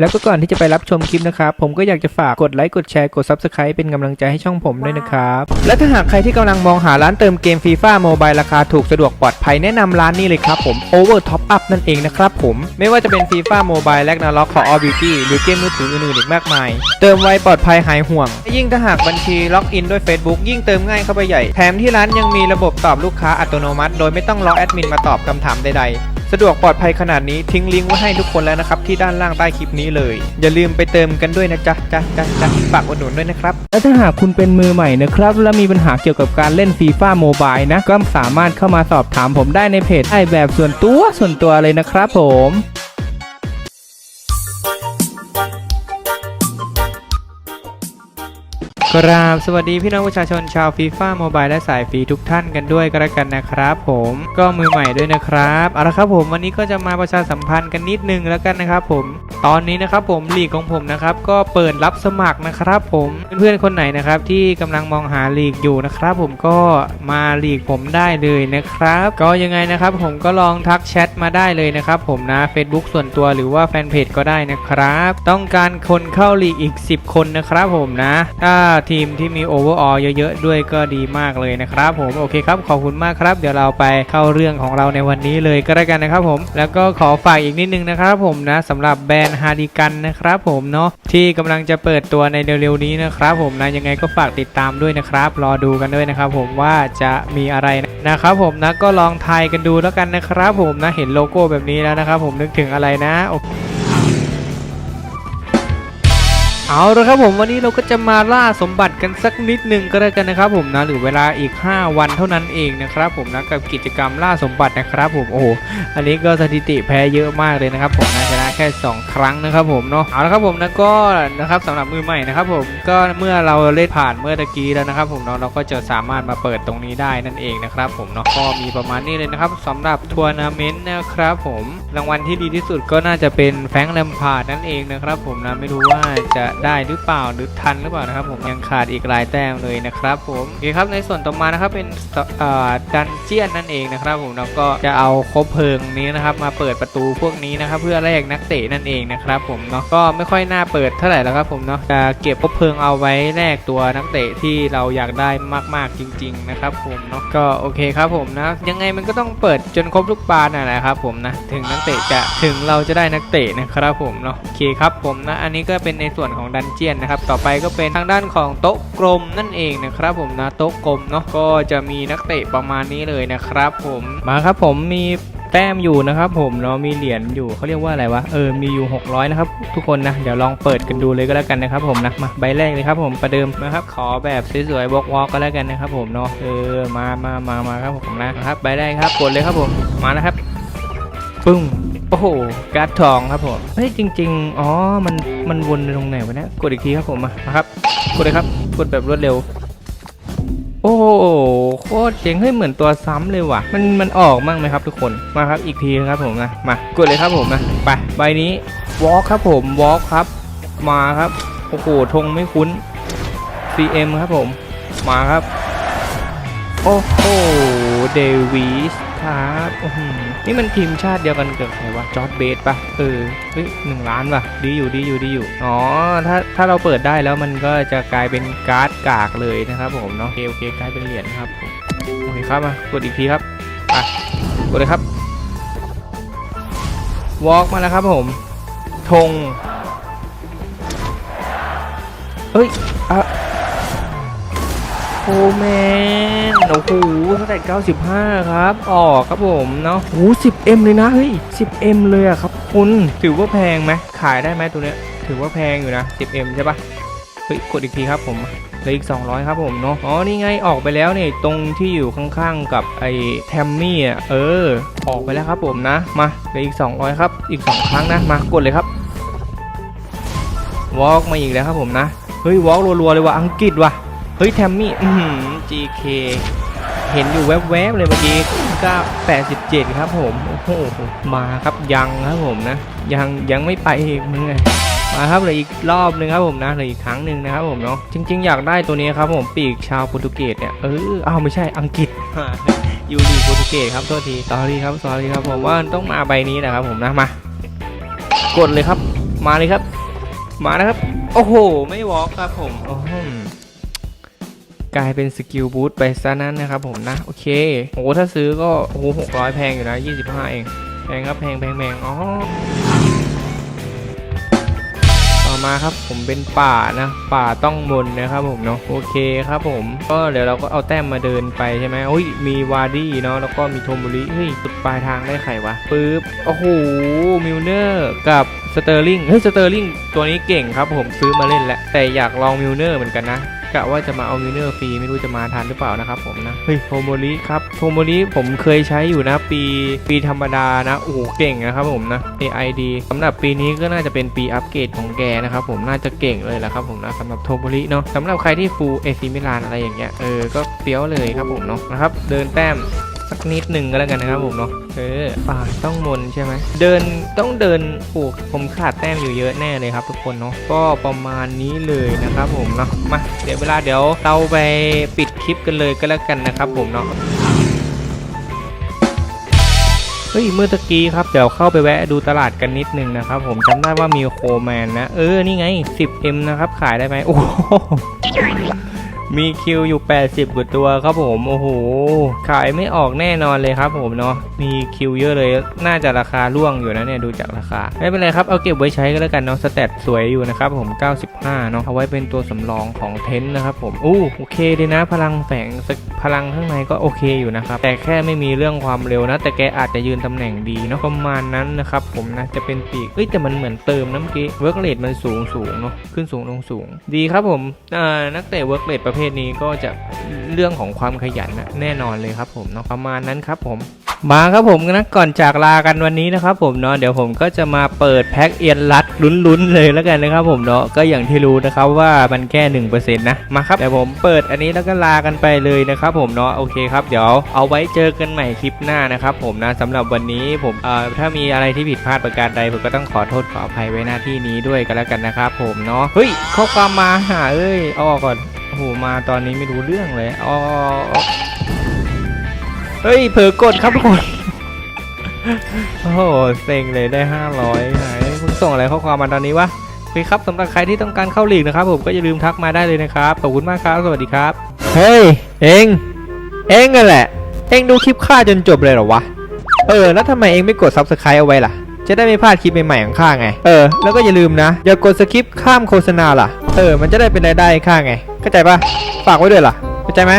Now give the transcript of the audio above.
แล้วก็ก่อนที่จะไปรับชมคลิปนะครับ ผมก็อยากจะฝากกดไลค์กดแชร์กด Subscribe เป็นกำลังใจให้ช่องผมด้วยนะครับ และถ้าหากใครที่กำลังมองหาร้านเติมเกมฟีฟ่าโมบายราคาถูกสะดวกปลอดภัยแนะนำร้านนี้เลยครับผม Over Top Up นั่นเองนะครับผม ไม่ว่าจะเป็นฟีฟ่าโมบายและนาล็อกของ All Beauty หรือเกมมือถืออื่นๆอีกมากมาย เติมไวปลอดภัยหายห่วง ยิ่งถ้าหากบัญชีล็อกอินด้วย Facebook ยิ่งเติมง่ายเข้าไปใหญ่ แถมที่ร้านยังมีระบบตอบลูกค้าอัตโนมัติ โดยไม่ต้องรอแอดมินมาตอบคำถามใดๆ สะดวกปลอดภัยขนาดนี้ทิ้งลิงก์ไว้ให้ทุกคนแล้วนะครับ ที่ด้านล่างใต้คลิปนี้เลย อย่าลืมไปเติมกันด้วยนะจ๊ะจ๊ะจ๊ะจ๊ะฝากอุดหนุนด้วยนะครับ และถ้าหากคุณเป็นมือใหม่นะครับ และมีปัญหาเกี่ยวกับการเล่นฟีฟ่าโมบายนะ ก็สามารถเข้ามาสอบถามผมได้ในเพจไอแบบส่วนตัวส่วนตัวเลยนะครับผม กราบสวัสดีพี่น้องประชาชนชาวฟีฟ่าโมบายและสายฟรีทุกท่านกันด้วยก็แล้วกันนะครับ ผมก็มือใหม่ด้วยนะครับเอาละครับผมวันนี้ก็จะมาประชาสัมพันธ์กันนิดนึงแล้วกันนะครับผม ตอนนี้นะครับผมลีกของผมนะครับก็เปิดรับสมัครนะครับผมเพื่อนๆคนไหนนะครับที่กำลังมองหาลีกอยู่นะครับ ผมก็มาลีกผมได้เลยนะครับ ก็ยังไงนะครับผมก็ลองทักแชทมาได้เลยนะครับผมนะ Facebook ส่วนตัวหรือว่าแฟนเพจก็ได้นะครับ ต้องการคนเข้าลีกอีก 10 คนนะครับผมนะถ้าทีมที่มีโอเวอร์ออเยอะๆด้วยก็ดีมากเลยนะครับผมโอเคครับขอบคุณมากครับ เดี๋ยวเราไปเข้าเรื่องของเราในวันนี้เลยก็แล้วกันนะครับผมแล้วก็ขอฝากอีกนิดนึงนะครับผมนะสำหรับแบรนด์ฮาริกันนะครับผมเนาะที่กำลังจะเปิดตัวในเร็วๆนี้นะครับผมนะยังไงก็ฝากติดตามด้วยนะครับ รอดูกันด้วยนะครับผมว่าจะมีอะไรนะครับผมนะก็ลองทายกันดูแล้วกันนะครับผมนะเห็นโลโก้แบบนี้แล้วนะครับผมนึกถึงอะไรนะโอเค เอาละครับผมวันนี้เราก็จะมาล่าสมบัติกันสักนิดหนึ่งก็แล้วกันนะครับผมนะหรือเวลาอีก 5 วันเท่านั้นเองนะครับผมนะกับกิจกรรมล่าสมบัตินะครับผมโอ้โหอันนี้ก็สถิติแพ้เยอะมากเลยนะครับผมนะชนะแค่ 2 ครั้งนะครับผมเนาะเอาละครับผมนะก็นะครับสำหรับมือใหม่นะครับผมก็เมื่อเราเล่นผ่านเมื่อตะกี้แล้วนะครับผมเนาะเราก็จะสามารถมาเปิดตรงนี้ได้นั่นเองนะครับผมเนาะก็มีประมาณนี้เลยนะครับสำหรับทัวร์นาเมนต์นะครับผมรางวัลที่ดีที่สุดก็น่าจะเป็นแฟงแลมพาร์ดนั่นเองนะครับผมนะไม่รู้ว่าจะได้หรือเปล่าหรือทันหรือเปล่านะครับ ผมยังขาดอีกหลายแต้มเลยนะครับผมโอเคครับในส่วนต่อมานะครับเป็นดันเจียนนั่นเองนะครับ ผมแล้วก็จะเอาคบเพลิงนี้นะครับ มาเปิดประตูพวกนี้นะครับ เพื่อแลกนักเตะนั่นเองนะครับผมเนาะก็ไม่ค่อยน่าเปิดเท่าไหร่แล้วครับผมเนาะจะเก็บคบเพลิงเอาไว้แลกตัวนักเตะที่เราอยากได้มากๆจริง ๆ นะครับ ผมเนาะก็โอเคครับผมนะยังไงมันก็ต้องเปิดจนครบทุกบานนะนะครับ ผมนะถึงนักเตะจะถึงเราจะได้นักเตะนะครับผมเนาะโอเคครับผมนะอันนี้ก็เป็นในส่วนของดันเจียนนะครับต่อไปก็เป็นทางด้านของโต๊ะกลมนั่นเองนะครับผมนะโต๊ะกลมเนาะก็จะมีนักเตะประมาณนี้เลยนะครับผมมาครับผมมีแต้มอยู่นะครับผมเนาะมีเหรียญอยู่เขาเรียกว่าอะไรวะเออมีอยู่ 600 นะครับ ทุกคนนะเดี๋ยวลองเปิดกันดูเลยก็แล้วกันนะครับผมนะมาใบแรกเลยครับผมประเดิมนะครับขอแบบสวยๆวอล์กวอล์กก็แล้วกันนะครับผมเนาะเออมามามามาครับผมนะครับใบแรกครับกดเลยครับผมมาแล้วครับปึ้ง โอ้โห การ์ดทองครับผม เฮ้ย จริง ๆ อ๋อ มัน มันวนตรงไหนวะเนี่ย กดอีกทีครับผมมาครับ กดเลยครับ กดแบบรวดเร็ว โอ้โห โคตรเจ๋งเฮ้ย เหมือนตัวซ้ำเลยว่ะ มัน มันออกมั่งไหมครับทุกคน มาครับ อีกทีครับผมนะ มา กดเลยครับผมนะ ไป ใบนี้วอลครับผม วอลครับ มาครับ โอ้โห ธงไม่คุ้น CM ครับผม มาครับ โอ้โห เดวิส ครับอื้อหือนี่มันทีมชาติเดียวกันกับใครวะจอร์ดเบสปะเออเฮ้ยหนึ่งล้านปะดีอยู่ดีอยู่ดีอยู่อ๋อถ้าถ้าเราเปิดได้แล้วมันก็จะกลายเป็นการ์ดกากเลยนะครับผมเนาะโอเคโอเคกลายเป็นเหรียญครับโอเคครับมากดอีกทีครับอะกดเลยครับวอล์กมาแล้วครับผมธงเฮ้ยอะ โอแมนโอ้โหเท่าไหร่95 ครับ ออกครับผมเนาะโอ้ 10M เลยนะ เฮ้ย 10M เลยอะครับคุณ ถือว่าแพงไหมขายได้ไหมตัวเนี้ย ถือว่าแพงอยู่นะ 10M ใช่ปะเฮ้ย กดอีกทีครับผมเหลืออีก 200 ครับผมเนาะ อ๋อ นี่ไง ออกไปแล้วเนี่ย ตรงที่อยู่ข้างๆ กับไอ้แทมมี่อะ เออ ออกไปแล้วครับผมนะ มา เหลืออีก 200 ครับ อีก 2 ครั้งนะ มา กดเลยครับ วอล์กมาอีกแล้วครับผมนะ เฮ้ย วอล์กรัวๆ เลยว่ะ อังกฤษว่ะ เฮ้ยแทมมี่อือหือ GK เห็นอยู่แวบๆเลยเมื่อกี้ก็87 ครับผม โอ้โห มาครับยังครับผมนะ ยังยังไม่ไปอีกมึงไงมาครับเลืออีกรอบหนึ่งครับผมนะเลืออีกครั้งหนึ่งนะครับผมเนาะจริง ๆ อยากได้ตัวนี้ครับผมปีกชาวโปรตุเกสเนี่ยเอออ้าวไม่ใช่อังกฤษยูดีโปรตุเกสครับโทษทีสอรี่ครับสอรี่ครับผมว่าต้องมาใบนี้นะครับผมนะมากดเลยครับ มาเลยครับ มานะครับ โอ้โห ไม่วอล์กครับผมโอ้โห กลายเป็นสกิลบูทไปซะนั้นนะครับผมนะ โอเคโอ้ถ้าซื้อก็โอ้หกร้อยแพงอยู่นะยี่สิบห้าเอง แพงครับแพงแพงแพงอ๋อต่อมาครับผมเป็นป่านะ ป่าต้องมนนะครับผมเนาะโอเคครับผม ก็เดี๋ยวเราก็เอาแต้มมาเดินไปใช่ไหมโอ้ยมีวาร์ดี้เนาะแล้วก็มีโทมบุริเฮ้ยสุดปลายทางได้ใครวะปึ๊บโอ้โหมิลเนอร์กับสเตอร์ลิงเฮ้ยสเตอร์ลิงตัวนี้เก่งครับผมซื้อมาเล่นแล้วแต่อยากลองมิลเนอร์เหมือนกันนะ กะว่าจะมาเอามิเนอร์ฟรีไม่รู้จะมาทันหรือเปล่านะครับผมนะ เฮ้ยโทโมริครับโทโมริผมเคยใช้อยู่นะปีปีธรรมดานะ โอ้โหเก่งนะครับผมนะ AID สำหรับปีนี้ก็น่าจะเป็นปีอัปเกรดของแกนะครับผมน่าจะเก่งเลยแหละครับผมนะสำหรับโทโมริเนาะสำหรับใครที่ฟูลเอซิมิลานอะไรอย่างเงี้ยเออก็เปี้ยวเลยครับผมเนาะนะครับเดินแต้ม สักนิดหนึ่งก็แล้วกันนะครับผมเนาะเออป่าต้องมนใช่ไหมเดินต้องเดินโอ้ผมขาดแต้มอยู่เยอะแน่เลยครับ ทุกคนเนาะก็ประมาณนี้เลยนะครับผมเนาะมาเดี๋ยวเวลาเดี๋ยวเราไปปิดคลิปกันเลยก็แล้วกันนะครับผมเนาะเฮ้ยเมื่อตะกี้ครับเดี๋ยวเข้าไปแวะดูตลาดกันนิดนึงนะครับผมจำได้ว่ามีโคแมนนะ เออ นี่ไง 10M นะครับ ขายได้ไหมโอ้โห มีคิวอยู่ 80กว่าตัวครับผม โอ้โห ขายไม่ออกแน่นอนเลยครับผมเนาะ มีคิวเยอะเลย น่าจะราคาร่วงอยู่นะเนี่ยดูจากราคา ไม่เป็นไรครับ เอาเก็บไว้ใช้ก็แล้วกันเนาะสเตตสวยอยู่นะครับผม 95 เนาะ เอาไว้เป็นตัวสำรองของเทนต์นะครับผม อู้โอเคเลยนะ พลังแฝงพลังข้างในก็โอเคอยู่นะครับ แต่แค่ไม่มีเรื่องความเร็วนะ แต่แกอาจจะยืนตำแหน่งดีเนาะ ประมาณนั้นนะครับผมนะ จะเป็นปีกเอ้ยแต่มันเหมือนเติมน้ำกี้เวิร์กเรทมันสูงสูงเนาะ ขึ้นสูงลงสูง ดีครับผมนักเตะเวิร์กเรทประเภทนี้ก็จะเรื่องของความขยันนะแน่นอนเลยครับผมเนาะประมาณนั้นครับผมมาครับผมนะก่อนจากลากันวันนี้นะครับผมเนาะเดี๋ยวผมก็จะมาเปิดแพ็กเอียนรัดลุ้นๆเลยแล้วกันนะครับผมเนาะก็อย่างที่รู้นะครับว่ามันแค่หนึ่งเปอร์เซ็นต์นะมาครับเดี๋ยวผมเปิดอันนี้แล้วก็ลากันไปเลยนะครับผมเนาะโอเคครับเดี๋ยวเอาไว้เจอกันใหม่คลิปหน้านะครับผมนะสำหรับวันนี้ผมเอ่อถ้ามีอะไรที่ผิดพลาดประการใดผมก็ต้องขอโทษขออภัยไว้หน้าที่นี้ด้วยกันแล้วกันนะครับผมเนาะเฮ้ยข้อความมาหาเอ้ยเอาออกก่อน หมาตอนนี้ไม่รู้เรื่องเลยอ๋อเฮ้ย เผลอกดครับทุกคน โอ้โหเซ็งเลยได้ 500หายคุณส่งอะไรข้อความมาตอนนี้วะโอเคครับสำหรับใครที่ต้องการเข้าลีกนะครับ ผมก็อย่าลืมทักมาได้เลยนะครับ ขอบคุณมากครับ สวัสดีครับ เฮ้ย เองเองนั่นแหละ เองดูคลิปข้าจนจบเลยเหรอวะ เออ แล้วทำไมเองไม่กด subscribe เอาไว้ล่ะ จะได้ไม่พลาดคลิปใหม่ๆของข้าไง เออ แล้วก็อย่าลืมนะ อย่ากดสคิปข้ามโฆษณาล่ะ ออมันจะได้เป็นรายได้ข้าไง เข้าใจปะฝากไว้ด้วยล่ะเข้าใจไหม